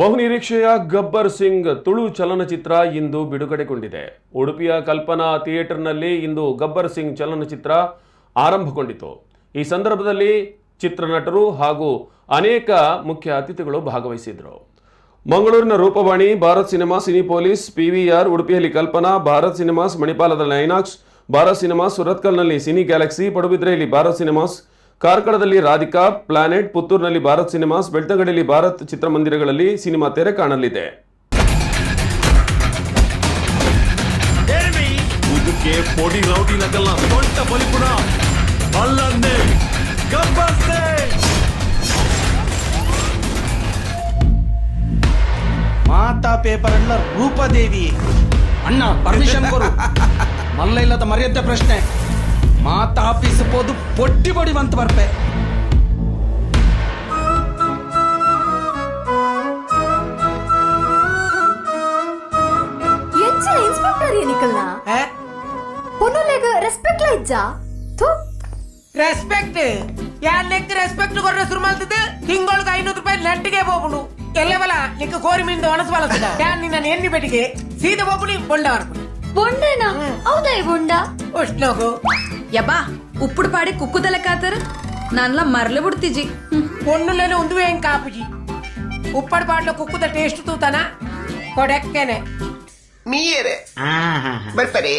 ಬಹುನಿರೀಕ್ಷೆಯ ಗಬ್ಬರ್ ಸಿಂಗ್ ತುಳು ಚಲನಚಿತ್ರ ಇಂದು ಬಿಡುಗಡೆಗೊಂಡಿದೆ. ಉಡುಪಿಯ ಕಲ್ಪನಾ ಥಿಯೇಟರ್ನಲ್ಲಿ ಇಂದು ಗಬ್ಬರ್ ಸಿಂಗ್ ಚಲನಚಿತ್ರ ಆರಂಭಗೊಂಡಿತು. ಈ ಸಂದರ್ಭದಲ್ಲಿ ಚಿತ್ರನಟರು ಹಾಗೂ ಅನೇಕ ಮುಖ್ಯ ಅತಿಥಿಗಳು ಭಾಗವಹಿಸಿದರು ಮಂಗಳೂರಿನ Roopavani, Bharat cinema Cinepolis PVR, ಉಡುಪಿಯಲ್ಲಿ ಕಲ್ಪನಾ, ಭಾರತ್ ಸಿನಿಮಾಸ್, ಮಣಿಪಾಲದಲ್ಲಿ ಐನಾಕ್ಸ್, ಭಾರತ್ ಸಿನಿಮಾಸ್, ಸುರತ್ಕಲ್ನಲ್ಲಿ ಸಿನಿ ಗ್ಯಾಲಕ್ಸಿ, ಪಡುಬಿದ್ರೆಯಲ್ಲಿ ಭಾರತ್ ಸಿನಿಮಾಸ್ ಕಾರ್ಕಳದಲ್ಲಿ ರಾಧಿಕಾ ಪ್ಲಾನೆಟ್ ಪುತ್ತೂರಿನಲ್ಲಿ ಭಾರತ್ ಸಿನಿಮಾಸ್ ಬೆಳ್ತಂಗಡಿಯಲ್ಲಿ ಭಾರತ್ ಚಿತ್ರಮಂದಿರಗಳಲ್ಲಿ ಸಿನಿಮಾ ತೆರೆ ಕಾಣಲಿದೆ. ಮಾತಾ ಪೇಪರ್ ಅನ್ನ ರೂಪದೇವಿ ಅಣ್ಣ ಪರ್ಮಿಷನ್ ಕೊಡು ಮಲ್ಲ ಇಲ್ಲದ ಮರ್ಯಾದೆ ಪ್ರಶ್ನೆ. ಮಾತಾ ಆಫೀಸ್ ಹೋದು ಪೊಟ್ಟಿ ಬಡಿ ಬಂತ ಬರ್ಪೆ ಎಂಚಿನ ಇನ್ಸ್ಪೆಕ್ಟರ್ ಏನಿಕಲ್ನ ಪೊನ್ನುಲೆಗ್ ರೆಸ್ಪೆಕ್ಟ್ ಇಜ್ಜಾ ಥು ರೆಸ್ಪೆಕ್ಟ್ ಯಾನ್ ಲೆಕ್ಕ ರೆಸ್ಪೆಕ್ಟ್ ಕೊರ್ರೆ ಶುರು ಮಾಡ್ತಿದ್ದೆ ತಿಂಗಳಿಗೆ ಐನೂರು ರೂಪಾಯಿ ನೆಟ್ಟಿಗೆ ಹೋಗ್ಬಿಡು ಎಲ್ಲವಲ್ಲ ಲೆಕ್ಕ ಕೋರಿ ಮೀಂದು ಒಣಸು ಬಲಸದ ಯಾನ್ ನಿನ್ನ ಎಣ್ಣಿ ಬೆಟ್ಟಿಗೆ ಸೀದಾ ಹೋಗ್ಬಿಡಿ ಬೊಂಡ ಬರ್ಬಿಡಿ ಬೊಂಡೇನಾ ಹೌದಾ ಈ ಬೊಂಡ ಅಷ್ಟ್ಲೋಗು ಯಬ್ಬಾ ಉಪ್ಪುಡು ಪಾಡಿ ಕುಕ್ಕುದಲ್ಲ ಕಾತರ ನಾನ್ಲ ಮರ್ಲೆ ಬಿಡ್ತಿಜಿ పొన్నులను ఉందు ఏం కాపుజీ ఉప్పటి పాటలో కుక్కుత టేస్ట్ తూతానా కొడెక్కనే మీరే ಬರ್ತಾರೆ